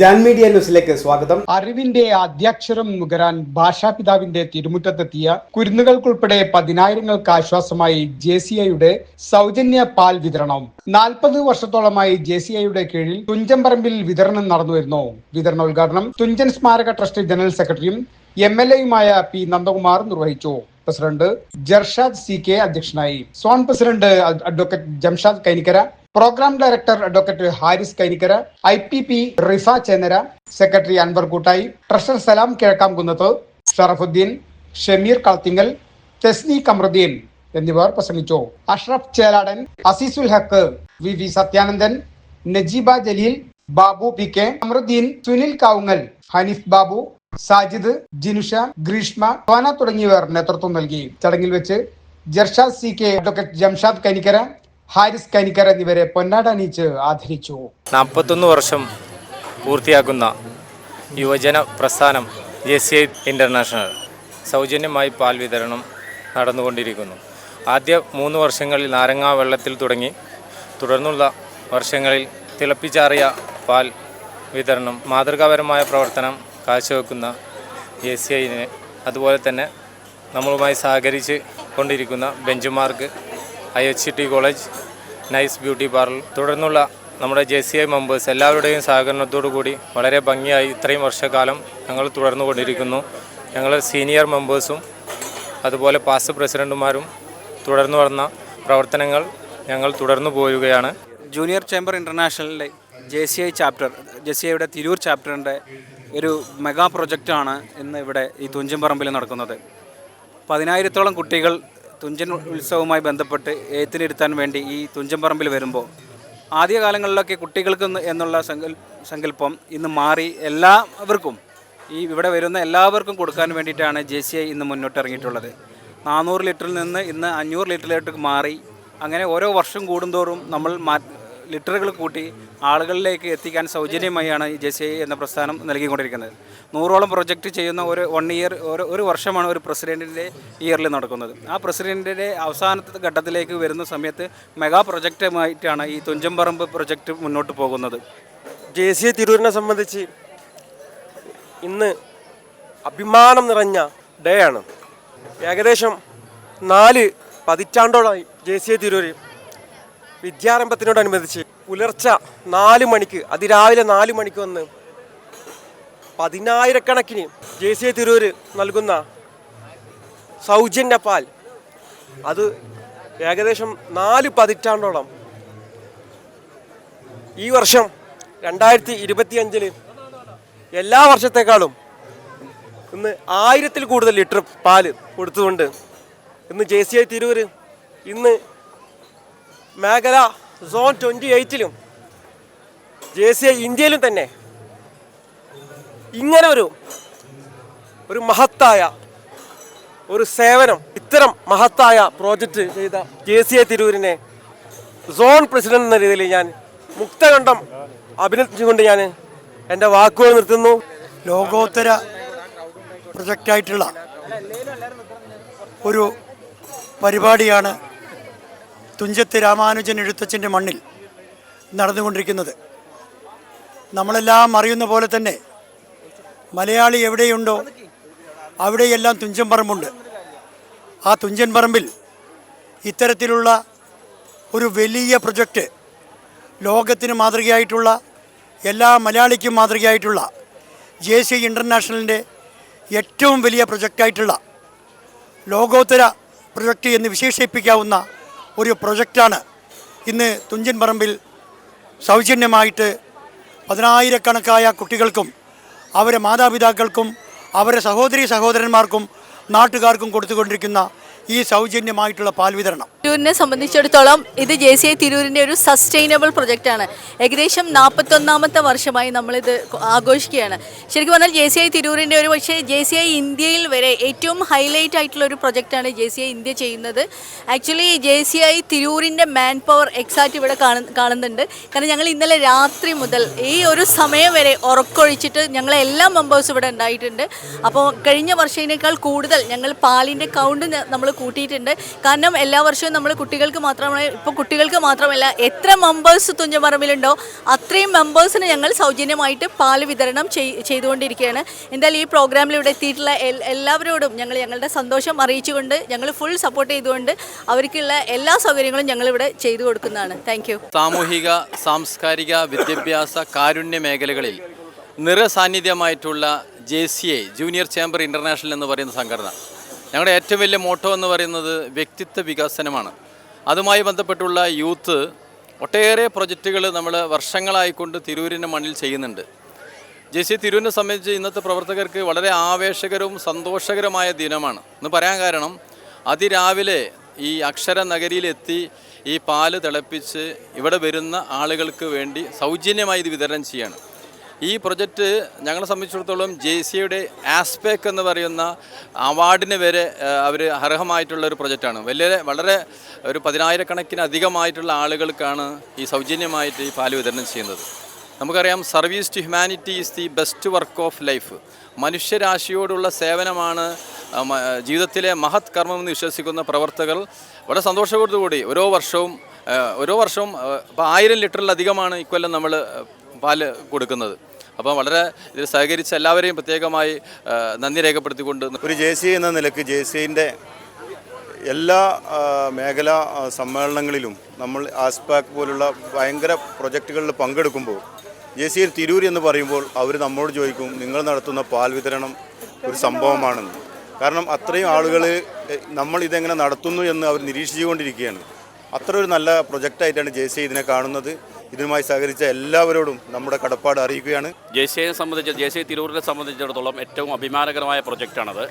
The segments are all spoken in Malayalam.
ജാൻ ന്യൂസിലേക്ക് സ്വാഗതം. അറിവിന്റെ അധ്യക്ഷരം നുകരാൻ ഭാഷാപിതാവിന്റെ തിരുമുറ്റത്തെത്തിയ കുരുന്നുകൾക്കുൾപ്പെടെ പതിനായിരങ്ങൾക്ക് ആശ്വാസമായി ജെ സി ഐയുടെ സൗജന്യ പാൽ വിതരണം. നാൽപ്പത് വർഷത്തോളമായി ജെ സി ഐയുടെ കീഴിൽ തുഞ്ചൻപറമ്പിൽ വിതരണം നടന്നുവരുന്നു. വിതരണോദ്ഘാടനം തുഞ്ചൻ സ്മാരക ട്രസ്റ്റ് ജനറൽ സെക്രട്ടറിയും എം എൽ എയുമായ പി നന്ദകുമാർ നിർവഹിച്ചു. പ്രസിഡന്റ് ജർഷാദ് സി കെ അധ്യക്ഷനായി. Zone president advocate Jamshad Kainikkara programme director advocate Haris Kainikkara I P P Rifa Chennara secretary Anwar Koottayi treasurer Salam Kizhakkamkunnath Sharafuddin Shameer Kalathingal Thesni Kamaruddin എന്നിവർ പ്രസംഗിച്ചു. Ashraf Cheladan Azeezul Haq V V Sathyanandan Najeeba Jaleel Babu P K Amaruddin Sunil Kavungal Haneef Babu Sajid Jinusha Greeshma Tona തുടങ്ങിയവർ നേതൃത്വം നൽകി. ചടങ്ങിൽ വെച്ച് Jarshad C K advocate Jamshad Kanikkara Haris Kanikkar എന്നിവരെ പൊന്നാട അണിയിച്ച് ആദരിച്ചു. നാൽപ്പത്തൊന്ന് വർഷം പൂർത്തിയാക്കുന്ന യുവജന പ്രസ്ഥാനം ജെ സി ഐ ഇന്റർനാഷണൽ സൗജന്യമായി പാൽ വിതരണം നടന്നുകൊണ്ടിരിക്കുന്നു. ആദ്യ മൂന്ന് വർഷങ്ങളിൽ നാരങ്ങാ വെള്ളത്തിൽ തുടങ്ങി. തുടർന്നുള്ള വർഷങ്ങളിൽ തിളപ്പിച്ചാറിയ പാൽ വിതരണം മാതൃകാപരമായ പ്രവർത്തനം കാഴ്ചവെക്കുന്ന എ സി ഐനെ അതുപോലെ തന്നെ നമ്മളുമായി സഹകരിച്ച് കൊണ്ടിരിക്കുന്ന benchmark I H T college nice beauty parlour. തുടർന്നുള്ള നമ്മുടെ ജെ സി ഐ മെമ്പേഴ്സ് എല്ലാവരുടെയും സഹകരണത്തോടു കൂടി വളരെ ഭംഗിയായി ഇത്രയും വർഷക്കാലം ഞങ്ങൾ തുടർന്നു കൊണ്ടിരിക്കുന്നു ഞങ്ങൾ സീനിയർ മെമ്പേഴ്സും അതുപോലെ പാസ്റ്റ് പ്രസിഡന്റുമാരും തുടർന്നു വന്ന പ്രവർത്തനങ്ങൾ ഞങ്ങൾ തുടർന്നു പോവുകയാണ് junior chamber ഇന്റർനാഷണലിലെ J C I chapter J C ഐയുടെ തിരൂർ ചാപ്റ്ററിന്റെ ഒരു മെഗാ പ്രൊജക്റ്റാണ് ഇന്ന് ഇവിടെ ഈ തുഞ്ചൻപറമ്പിൽ നടക്കുന്നത്. പതിനായിരത്തോളം കുട്ടികൾ തുഞ്ചൻ ഉത്സവവുമായി ബന്ധപ്പെട്ട് എഴുത്തിനിരുത്താൻ വേണ്ടി ഈ തുഞ്ചൻപറമ്പിൽ വരുമ്പോൾ ആദ്യ ആദ്യകാലങ്ങളിലൊക്കെ കുട്ടികൾക്ക് എന്നുള്ള സങ്കൽ സങ്കല്പം ഇന്ന് മാറി എല്ലാവർക്കും ഈ ഇവിടെ വരുന്ന എല്ലാവർക്കും കൊടുക്കാൻ വേണ്ടിയിട്ടാണ് ജെ സി ഐ ഇന്ന് മുന്നോട്ട് ഇറങ്ങിയിട്ടുള്ളത് നാനൂറ് ലിറ്ററിൽ നിന്ന് ഇന്ന് അഞ്ഞൂറ് ലിറ്ററിലേക്ക് മാറി അങ്ങനെ ഓരോ വർഷം കൂടുന്തോറും നമ്മൾ ലിറ്ററുകൾ കൂട്ടി ആളുകളിലേക്ക് എത്തിക്കാൻ സൗജന്യമായാണ് ഈ ജെ സി ഐ എന്ന പ്രസ്ഥാനം നൽകിക്കൊണ്ടിരിക്കുന്നത്. നൂറോളം പ്രൊജക്റ്റ് ചെയ്യുന്ന ഒരു വൺ ഇയർ ഒരു ഒരു വർഷമാണ് ഒരു പ്രസിഡന്റിന്റെ ഇയറിൽ നടക്കുന്നത്. ആ പ്രസിഡന്റിന്റെ അവസാനത്തെ ഘട്ടത്തിലേക്ക് വരുന്ന സമയത്ത് മെഗാ പ്രൊജക്റ്റുമായിട്ടാണ് ഈ തുഞ്ചമ്പറമ്പ് പ്രൊജക്റ്റ് മുന്നോട്ട് പോകുന്നത്. ജെ സി ഐ തിരൂരിനെ സംബന്ധിച്ച് ഇന്ന് അഭിമാനം നിറഞ്ഞ ഡേ ആണ്. ഏകദേശം നാല് പതിറ്റാണ്ടോളായി ജെ സി ഐ തിരൂര് വിദ്യാരംഭത്തിനോടനുബന്ധിച്ച് പുലർച്ചെ നാല് മണിക്ക് അതിരാവിലെ നാല് മണിക്ക് വന്ന് പതിനായിരക്കണക്കിന് ജെ സി തിരൂർ നൽകുന്ന സൗജന്യ പാൽ അത് ഏകദേശം നാല് പതിറ്റാണ്ടോളം. ഈ വർഷം രണ്ടായിരത്തി ഇരുപത്തിയഞ്ചിൽ എല്ലാ വർഷത്തേക്കാളും ഇന്ന് ആയിരത്തിൽ കൂടുതൽ ലിറ്റർ പാൽ കൊടുത്തുകൊണ്ട് ഇന്ന് ജെ സി ഐ തിരൂർ ഇന്ന് മേഖല സോൺ ട്വന്റി എയ്റ്റിലും ജെ സി ഐ ഇന്ത്യയിലും തന്നെ ഇങ്ങനെ ഒരു ഒരു മഹത്തായ ഒരു സേവനം ഇത്തരം മഹത്തായ പ്രോജക്റ്റ് ചെയ്ത ജെ സി ഐ തിരൂരിനെ സോൺ പ്രസിഡന്റ് എന്ന രീതിയിൽ ഞാൻ മുക്തകണ്ഠം അഭിനന്ദിച്ചുകൊണ്ട് ഞാൻ എന്റെ വാക്കുകൾ നിർത്തുന്നു. ലോകോത്തര പ്രൊജക്റ്റായിട്ടുള്ള ഒരു പരിപാടിയാണ് തുഞ്ചത്ത് രാമാനുജൻ എഴുത്തച്ഛന്റെ മണ്ണിൽ നടന്നുകൊണ്ടിരിക്കുന്നത്. നമ്മളെല്ലാം അറിയുന്ന പോലെ തന്നെ മലയാളി എവിടെയുണ്ടോ അവിടെയെല്ലാം തുഞ്ചൻ പറമ്പുണ്ട്. ആ തുഞ്ചൻ പറമ്പിൽ ഇത്തരത്തിലുള്ള ഒരു വലിയ പ്രൊജക്റ്റ് ലോകത്തിന് മാതൃകയായിട്ടുള്ള എല്ലാ മലയാളിക്കും മാതൃകയായിട്ടുള്ള ജെ സി ഇന്റർനാഷണലിന്റെ ഏറ്റവും വലിയ പ്രൊജക്റ്റായിട്ടുള്ള ലോകോത്തര പ്രൊജക്റ്റ് എന്ന് വിശേഷിപ്പിക്കാവുന്ന ഒരു പ്രൊജക്റ്റാണ്. ഇന്ന് തുഞ്ചൻ പറമ്പിൽ സൗജന്യമായിട്ട് പതിനായിരക്കണക്കായ കുട്ടികൾക്കും അവരെ മാതാപിതാക്കൾക്കും അവരെ സഹോദരി സഹോദരന്മാർക്കും നാട്ടുകാർക്കും കൊടുത്തുകൊണ്ടിരിക്കുന്ന ഈ സൗജന്യമായിട്ടുള്ള പാൽ വിതരണം. തിരൂരിനെ സംബന്ധിച്ചിടത്തോളം ഇത് ജെ സി ഐ തിരൂരിന്റെ ഒരു സസ്റ്റൈനബിൾ പ്രൊജക്റ്റാണ്. ഏകദേശം നാൽപ്പത്തൊന്നാമത്തെ വർഷമായി നമ്മളിത് ആഘോഷിക്കുകയാണ്. ശരിക്കും പറഞ്ഞാൽ ജെ സി ഐ തിരൂരിന്റെ ഒരു പക്ഷേ ജെ സി ഐ ഇന്ത്യയിൽ വരെ ഏറ്റവും ഹൈലൈറ്റ് ആയിട്ടുള്ള ഒരു പ്രൊജക്റ്റാണ് ജെ സി ഐ ഇന്ത്യ ചെയ്യുന്നത്. ആക്ച്വലി ജെ സി ഐ തിരൂരിന്റെ മാൻ പവർ എക്സാക്റ്റ് ഇവിടെ കാണു കാണുന്നുണ്ട്. കാരണം ഞങ്ങൾ ഇന്നലെ രാത്രി മുതൽ ഈ ഒരു സമയം വരെ ഉറക്കൊഴിച്ചിട്ട് ഞങ്ങൾ എല്ലാ മെമ്പേഴ്സും ഇവിടെ ഉണ്ടായിട്ടുണ്ട്. അപ്പോൾ കഴിഞ്ഞ വർഷത്തിനേക്കാൾ കൂടുതൽ ഞങ്ങൾ പാലിന്റെ കൗണ്ട് നമ്മൾ കൂട്ടിയിട്ടുണ്ട്. കാരണം എല്ലാ വർഷവും നമ്മൾ കുട്ടികൾക്ക് മാത്രമേ ഇപ്പോൾ കുട്ടികൾക്ക് മാത്രമല്ല എത്ര മെമ്പേഴ്സ് തുഞ്ചമറമ്പിലുണ്ടോ അത്രയും മെമ്പേഴ്സിന് ഞങ്ങൾ സൗജന്യമായിട്ട് പാൽ വിതരണം ചെയ്- ചെയ്തുകൊണ്ടിരിക്കുകയാണ്. എന്തായാലും ഈ പ്രോഗ്രാമിൽ ഇവിടെ എത്തിയിട്ടുള്ള എല്ലാവരോടും ഞങ്ങൾ ഞങ്ങളുടെ സന്തോഷം അറിയിച്ചുകൊണ്ട് ഞങ്ങൾ ഫുൾ സപ്പോർട്ട് ചെയ്തുകൊണ്ട് അവർക്കുള്ള എല്ലാ സൗകര്യങ്ങളും ഞങ്ങളിവിടെ ചെയ്തു കൊടുക്കുന്നതാണ്. താങ്ക് സാമൂഹിക സാംസ്കാരിക വിദ്യാഭ്യാസ കാരുണ്യ മേഖലകളിൽ നിറസാന്നിധ്യമായിട്ടുള്ള J C A junior chamber international എന്ന് പറയുന്ന സംഘടന. ഞങ്ങളുടെ ഏറ്റവും വലിയ മോട്ടോ എന്ന് പറയുന്നത് വ്യക്തിത്വ വികസനമാണ്. അതുമായി ബന്ധപ്പെട്ടുള്ള യൂത്ത് ഒട്ടേറെ പ്രൊജക്റ്റുകൾ നമ്മൾ വർഷങ്ങളായിക്കൊണ്ട് തിരൂരിന്റെ മണ്ണിൽ ചെയ്യുന്നുണ്ട്. ജെ സി തിരൂരിനെ സംബന്ധിച്ച് ഇന്നത്തെ പ്രവർത്തകർക്ക് വളരെ ആവേശകരവും സന്തോഷകരമായ ദിനമാണ്. എന്ന് പറയാൻ കാരണം അതിരാവിലെ ഈ അക്ഷര നഗരിയിലെത്തി ഈ പാൽ തിളപ്പിച്ച് ഇവിടെ വരുന്ന ആളുകൾക്ക് വേണ്ടി സൗജന്യമായി ഇത് വിതരണം ചെയ്യാണ്. ഈ പ്രൊജക്റ്റ് ഞങ്ങളെ സംബന്ധിച്ചിടത്തോളം ജെ സിയുടെ ആസ്പെക് എന്ന് പറയുന്ന അവാർഡിന് വരെ അവർ അർഹമായിട്ടുള്ള ഒരു പ്രൊജക്റ്റാണ്. വലിയ വളരെ ഒരു പതിനായിരക്കണക്കിന് അധികമായിട്ടുള്ള ആളുകൾക്കാണ് ഈ സൗജന്യമായിട്ട് ഈ പാൽ വിതരണം ചെയ്യുന്നത്. നമുക്കറിയാം service to humanity is the best work of life. മനുഷ്യരാശിയോടുള്ള സേവനമാണ് ജീവിതത്തിലെ മഹത് കർമ്മമെന്ന് വിശ്വസിക്കുന്ന പ്രവർത്തകർ വളരെ സന്തോഷത്തോടുകൂടി ഓരോ വർഷവും ഓരോ വർഷവും ഇപ്പോൾ ആയിരം ലിറ്ററിലധികമാണ് ഇക്കൊല്ലം നമ്മൾ പാൽ കൊടുക്കുന്നത്. അപ്പോൾ വളരെ ഇതിൽ സഹകരിച്ച എല്ലാവരെയും പ്രത്യേകമായി നന്ദി രേഖപ്പെടുത്തിക്കൊണ്ട് ഒരു ജെ സി എന്ന നിലയ്ക്ക് ജെ സിന്റെ എല്ലാ മേഖലാ സമ്മേളനങ്ങളിലും നമ്മൾ ആസ്പാക് പോലുള്ള ഭയങ്കര പ്രൊജക്റ്റുകളിൽ പങ്കെടുക്കുമ്പോൾ ജെ സി തിരൂർ എന്ന് പറയുമ്പോൾ അവർ നമ്മോട് ചോദിക്കും നിങ്ങൾ നടത്തുന്ന പാൽ വിതരണം ഒരു സംഭവമാണെന്ന്. കാരണം അത്രയും ആളുകൾ നമ്മൾ ഇതെങ്ങനെ നടത്തുന്നു എന്ന് അവർ നിരീക്ഷിച്ചുകൊണ്ടിരിക്കുകയാണ്. അത്ര ഒരു നല്ല പ്രൊജക്റ്റായിട്ടാണ് ജെ സി ഇതിനെ കാണുന്നത്. ഇതിനുമായി സഹകരിച്ച എല്ലാവരോടും നമ്മുടെ കടപ്പാട് അറിയിക്കുകയാണ്. ജെ സംബന്ധിച്ച് ജെ തിരൂരിനെ സംബന്ധിച്ചിടത്തോളം ഏറ്റവും അഭിമാനകരമായ പ്രൊജക്റ്റാണത്.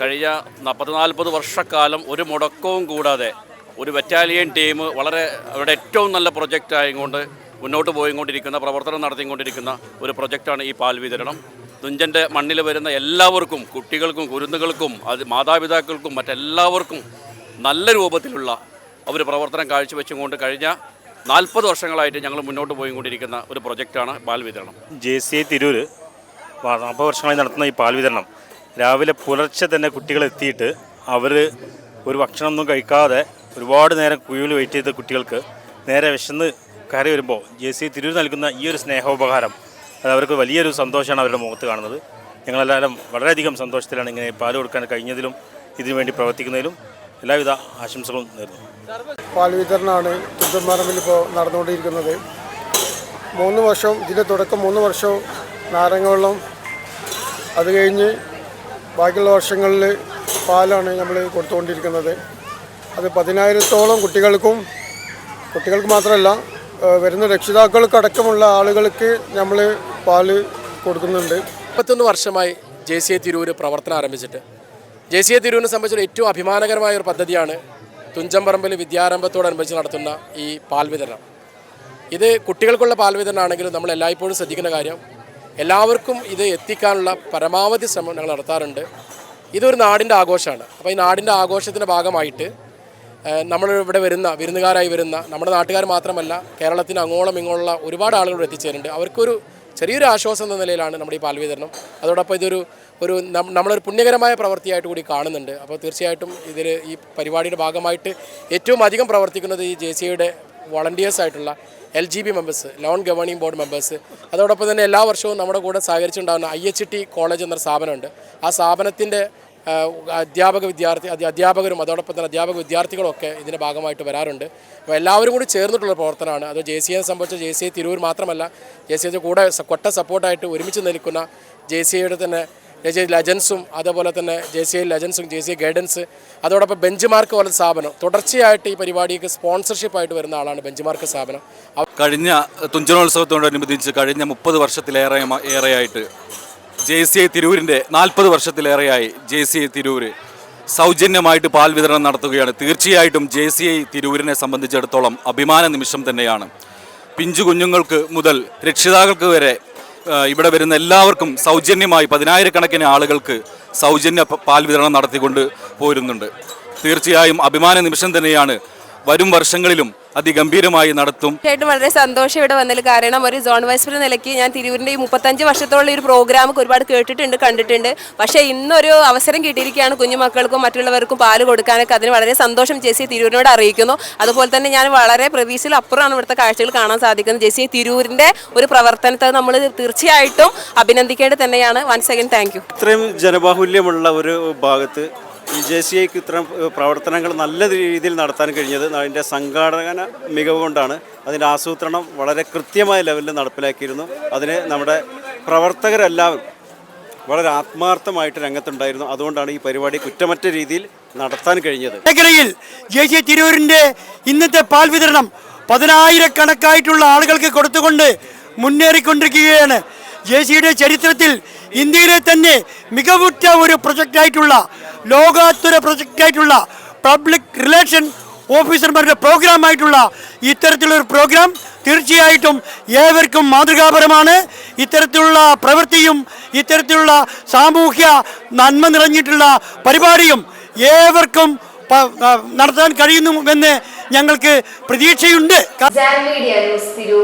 കഴിഞ്ഞ നാൽപ്പത് നാൽപ്പത് വർഷക്കാലം ഒരു മുടക്കവും കൂടാതെ ഒരു ബറ്റാലിയൻ ടീം വളരെ അവരുടെ ഏറ്റവും നല്ല പ്രൊജക്റ്റ് ആയതുകൊണ്ട് മുന്നോട്ട് പോയിക്കൊണ്ടിരിക്കുന്ന പ്രവർത്തനം നടത്തിക്കൊണ്ടിരിക്കുന്ന ഒരു പ്രൊജക്റ്റാണ് ഈ പാൽ വിതരണം. തുഞ്ചന്റെ മണ്ണിൽ വരുന്ന എല്ലാവർക്കും കുട്ടികൾക്കും കുരുന്നുകൾക്കും അത് മാതാപിതാക്കൾക്കും മറ്റെല്ലാവർക്കും നല്ല രൂപത്തിലുള്ള ഒരു പ്രവർത്തനം കാഴ്ചവെച്ചുകൊണ്ട് കഴിഞ്ഞ നാൽപ്പത് വർഷങ്ങളായിട്ട് ഞങ്ങൾ മുന്നോട്ട് പോയിക്കൊണ്ടിരിക്കുന്ന ഒരു പ്രൊജക്റ്റാണ് പാൽ വിതരണം. ജെ സി തിരൂർ നാൽപ്പത് വർഷങ്ങളായി നടത്തുന്ന ഈ പാൽ വിതരണം. രാവിലെ പുലർച്ചെ തന്നെ കുട്ടികൾ എത്തിയിട്ട് അവർ ഒരു ഭക്ഷണമൊന്നും കഴിക്കാതെ ഒരുപാട് നേരം കുഴിയിൽ വെയിറ്റ് ചെയ്ത കുട്ടികൾക്ക് നേരെ വിശന്ന് കയറി വരുമ്പോൾ ജെ സി തിരൂർ നൽകുന്ന ഈ ഒരു സ്നേഹോപകാരം അത് അവർക്ക് വലിയൊരു സന്തോഷമാണ് അവരുടെ മുഖത്ത് കാണുന്നത്. ഞങ്ങളെല്ലാവരും വളരെയധികം സന്തോഷത്തിലാണ് ഇങ്ങനെ പാൽ കൊടുക്കാൻ കഴിഞ്ഞതിലും ഇതിനു വേണ്ടി പ്രവർത്തിക്കുന്നതിലും എല്ലാവിധ ആശംസകളും നേരുന്നു. പാൽ വിതരണമാണ് തുഞ്ചന്മാറമ്പിൽ ഇപ്പോൾ നടന്നുകൊണ്ടിരിക്കുന്നത്. മൂന്ന് വർഷം ഇതിന്റെ തുടക്കം മൂന്ന് വർഷവും നാരങ്ങ വെള്ളം അത് കഴിഞ്ഞ് ബാക്കിയുള്ള വർഷങ്ങളിൽ പാലാണ് നമ്മൾ കൊടുത്തുകൊണ്ടിരിക്കുന്നത്. അത് പതിനായിരത്തോളം കുട്ടികൾക്കും കുട്ടികൾക്ക് മാത്രമല്ല വരുന്ന രക്ഷിതാക്കൾക്കടക്കമുള്ള ആളുകൾക്ക് നമ്മൾ പാൽ കൊടുക്കുന്നുണ്ട്. മുപ്പത്തൊന്ന് വർഷമായി ജെ സി എ തിരൂര് പ്രവർത്തനം ആരംഭിച്ചിട്ട് ജെ സി എ തിരൂരിനെ സംബന്ധിച്ച ഏറ്റവും അഭിമാനകരമായ ഒരു പദ്ധതിയാണ് തുഞ്ചമ്പറമ്പിൽ വിദ്യാരംഭത്തോടനുബന്ധിച്ച് നടത്തുന്ന ഈ പാൽ വിതരണം. ഇത് കുട്ടികൾക്കുള്ള പാൽ വിതരണമാണെങ്കിലും നമ്മൾ എല്ലായ്പ്പോഴും ശ്രദ്ധിക്കുന്ന കാര്യം എല്ലാവർക്കും ഇത് എത്തിക്കാനുള്ള പരമാവധി ശ്രമം ഞങ്ങൾ നടത്താറുണ്ട്. ഇതൊരു നാടിന്റെ ആഘോഷമാണ്. അപ്പോൾ ഈ നാടിന്റെ ആഘോഷത്തിന്റെ ഭാഗമായിട്ട് നമ്മൾ ഇവിടെ വരുന്ന വിരുന്നുകാരായി വരുന്ന നമ്മുടെ നാട്ടുകാർ മാത്രമല്ല കേരളത്തിന് അങ്ങോളം ഇങ്ങോളമുള്ള ഒരുപാട് ആളുകൾ എത്തിച്ചേരുന്നുണ്ട്. അവർക്കൊരു ചെറിയൊരു ആശ്വാസം എന്ന നിലയിലാണ് നമ്മുടെ ഈ പാൽ വിതരണം. അതോടൊപ്പം ഇതൊരു ഒരു നമ്മളൊരു പുണ്യകരമായ പ്രവൃത്തിയായിട്ട് കൂടി കാണുന്നുണ്ട്. അപ്പോൾ തീർച്ചയായിട്ടും ഇതിൽ ഈ പരിപാടിയുടെ ഭാഗമായിട്ട് ഏറ്റവും അധികം പ്രവർത്തിക്കുന്നത് ഈ ജെ സിയുടെ ആയിട്ടുള്ള എൽ ജി ബി മെമ്പേഴ്സ് ലോൺ ഗവേണിംഗ് ബോർഡ് മെമ്പേഴ്സ് അതോടൊപ്പം തന്നെ എല്ലാ വർഷവും നമ്മുടെ കൂടെ സഹകരിച്ചുണ്ടാകുന്ന ഐ എച്ച് ടി കോളേജ് എന്നൊരു സ്ഥാപനമുണ്ട്. ആ സ്ഥാപനത്തിന്റെ അധ്യാപക വിദ്യാർത്ഥി അധ്യ- അധ്യാപകരും അതോടൊപ്പം തന്നെ അധ്യാപക വിദ്യാർത്ഥികളും ഒക്കെ ഇതിന്റെ ഭാഗമായിട്ട് വരാറുണ്ട്. അപ്പോൾ എല്ലാവരും കൂടി ചേർന്നിട്ടുള്ള പ്രവർത്തനമാണ്. അത് ജെ സി എ സംബന്ധിച്ച ജെ സി എ തിരൂർ മാത്രമല്ല ജെ സി എ കൂടെ കൊട്ട സപ്പോർട്ടായിട്ട് ഒരുമിച്ച് നിൽക്കുന്ന ജെ സി എയുടെ തന്നെ ജെ സി ലജൻസും അതേപോലെ തന്നെ ജെ സി ഐ ലജൻസും ജെ സി ഐ ഗൈഡൻസ് അതോടൊപ്പം ബെഞ്ച് മാർക്ക് പോലെ സ്ഥാപനം. തുടർച്ചയായിട്ട് ഈ പരിപാടിക്ക് സ്പോൺസർഷിപ്പായിട്ട് വരുന്ന ആളാണ് ബെഞ്ച് മാർക്ക് സ്ഥാപനം കഴിഞ്ഞ തുഞ്ചനോത്സവത്തോടനുബന്ധിച്ച് കഴിഞ്ഞ മുപ്പത് വർഷത്തിലേറെ ഏറെയായിട്ട് ജെ സി ഐ തിരൂരിന്റെ നാൽപ്പത് വർഷത്തിലേറെയായി ജെ സി ഐ തിരൂര് സൗജന്യമായിട്ട് പാൽ വിതരണം നടത്തുകയാണ്. തീർച്ചയായിട്ടും ജെ സി ഐ തിരൂരിനെ സംബന്ധിച്ചിടത്തോളം അഭിമാന നിമിഷം തന്നെയാണ്. പിഞ്ചു കുഞ്ഞുങ്ങൾക്ക് മുതൽ രക്ഷിതാക്കൾക്ക് വരെ ഇവിടെ വരുന്ന എല്ലാവർക്കും സൗജന്യമായി പതിനായിരക്കണക്കിന് ആളുകൾക്ക് സൗജന്യ പാൽ വിതരണം നടത്തിക്കൊണ്ട് പോരുന്നുണ്ട്. തീർച്ചയായും അഭിമാന നിമിഷം തന്നെയാണ് വരും വർഷങ്ങളിലും അതിഗംഭീരമായി നടത്തും. തീർച്ചയായിട്ടും വളരെ സന്തോഷം ഇവിടെ വന്നതിൽ കാരണം ഒരു സോൺ വൈസ് പ്രസിഡന്റ് നിലയ്ക്ക് ഞാൻ തിരൂരിന്റെ ഈ മുപ്പത്തഞ്ച് വർഷത്തോളം ഒരു പ്രോഗ്രാം ഒരുപാട് കേട്ടിട്ടുണ്ട് കണ്ടിട്ടുണ്ട്. പക്ഷേ ഇന്നൊരു അവസരം കിട്ടിയിരിക്കുകയാണ് കുഞ്ഞുമക്കൾക്കും മറ്റുള്ളവർക്കും പാൽ കൊടുക്കാനൊക്കെ. അതിന് വളരെ സന്തോഷം ജെസി തിരൂരിനോട് അറിയിക്കുന്നു. അതുപോലെ തന്നെ ഞാൻ വളരെ പ്രതീക്ഷയിൽ അപ്പുറമാണ് ഇവിടുത്തെ കാഴ്ചകൾ കാണാൻ സാധിക്കുന്നത്. ജെസി തിരൂരിന്റെ ഒരു പ്രവർത്തനത്തെ നമ്മൾ തീർച്ചയായിട്ടും അഭിനന്ദിക്കേണ്ടത് തന്നെയാണ്. വൺസ് സെക്കൻഡ് താങ്ക് യു ഇത്രയും ജനബാഹുല്യമുള്ള ഒരു ഭാഗത്ത് ഈ ജെ സി ഐക്ക് ഇത്തരം പ്രവർത്തനങ്ങൾ നല്ല രീതിയിൽ നടത്താൻ കഴിഞ്ഞത് അതിന്റെ സംഘാടന മികവ് കൊണ്ടാണ്. അതിന്റെ ആസൂത്രണം വളരെ കൃത്യമായ ലെവലിൽ നടപ്പിലാക്കിയിരുന്നു. അതിന് നമ്മുടെ പ്രവർത്തകരെല്ലാവരും വളരെ ആത്മാർത്ഥമായിട്ട് രംഗത്തുണ്ടായിരുന്നു. അതുകൊണ്ടാണ് ഈ പരിപാടി കുറ്റമറ്റ രീതിയിൽ നടത്താൻ കഴിഞ്ഞത്. മേഖലയിൽ ജെ സി തിരൂരിന്റെ ഇന്നത്തെ പാൽ വിതരണം പതിനായിരക്കണക്കായിട്ടുള്ള ആളുകൾക്ക് കൊടുത്തുകൊണ്ട് മുന്നേറിക്കൊണ്ടിരിക്കുകയാണ്. ജെ സിയുടെ ചരിത്രത്തിൽ ഇന്ത്യയിലെ തന്നെ മികവുറ്റ ഒരു പ്രൊജക്റ്റായിട്ടുള്ള ലോകാത്തുര പ്രൊജക്റ്റായിട്ടുള്ള പബ്ലിക് റിലേഷൻ ഓഫീസർമാരുടെ പ്രോഗ്രാമായിട്ടുള്ള ഇത്തരത്തിലുള്ള ഒരു പ്രോഗ്രാം തീർച്ചയായിട്ടും ഏവർക്കും മാതൃകാപരമാണ്. ഇത്തരത്തിലുള്ള പ്രവൃത്തിയും ഇത്തരത്തിലുള്ള സാമൂഹ്യ നന്മ നിറഞ്ഞിട്ടുള്ള പരിപാടിയും ഏവർക്കും നടത്താൻ കഴിയുന്നുവെന്ന് ഞങ്ങൾക്ക് പ്രതീക്ഷയുണ്ട്.